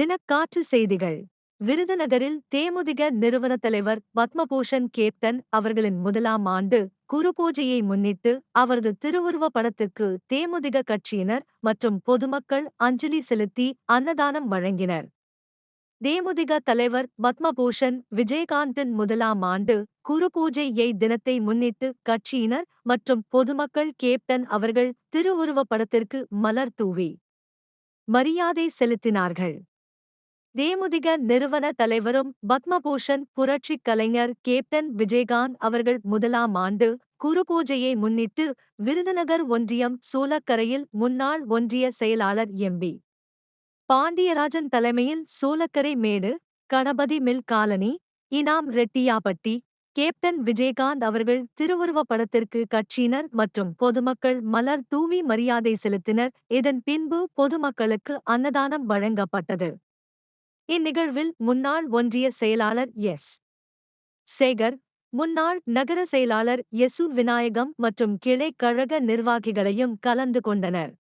தினக்காற்று செய்திகள். விருதுநகரில் தேமுதிக நிறுவன தலைவர் பத்மபூஷன் கேப்டன் அவர்களின் முதலாம் ஆண்டு குருபூஜையை முன்னிட்டு அவரது திருவுருவ படத்திற்கு தேமுதிக கட்சியினர் மற்றும் பொதுமக்கள் அஞ்சலி செலுத்தி அன்னதானம் வழங்கினர். தேமுதிக தலைவர் பத்மபூஷன் விஜயகாந்தின் முதலாம் ஆண்டு குருபூஜையை தினத்தை முன்னிட்டு கட்சியினர் மற்றும் பொதுமக்கள் கேப்டன் அவர்கள் திருவுருவ படத்திற்கு மலர் தூவி மரியாதை செலுத்தினார்கள். தேமுதிக நிறுவன தலைவரும் பத்மபூஷன் புரட்சிக் கலைஞர் கேப்டன் விஜயகாந்த் அவர்கள் முதலாம் ஆண்டு குருபூஜையை முன்னிட்டு விருதுநகர் ஒன்றியம் சூலக்கரையில் முன்னாள் ஒன்றிய செயலாளர் எம்பி பாண்டியராஜன் தலைமையில் Soolakkarai Medu Ganapathi mill colony Inam Reddiyapatti captain Vijayakanth அவர்கள் திருவுருவப் படத்திற்கு கட்சியினர் மற்றும் பொதுமக்கள் மலர் தூவி மரியாதை செலுத்தினர். இதன் பின்பு பொதுமக்களுக்கு அன்னதானம் வழங்கப்பட்டது. இந்நிகழ்வில் முன்னாள் ஒன்றிய செயலாளர் எஸ். சேகர் முன்னாள் நகர செயலாளர் எசு விநாயகம் மற்றும் கிளை கழக நிர்வாகிகளையும் கலந்து கொண்டனர்.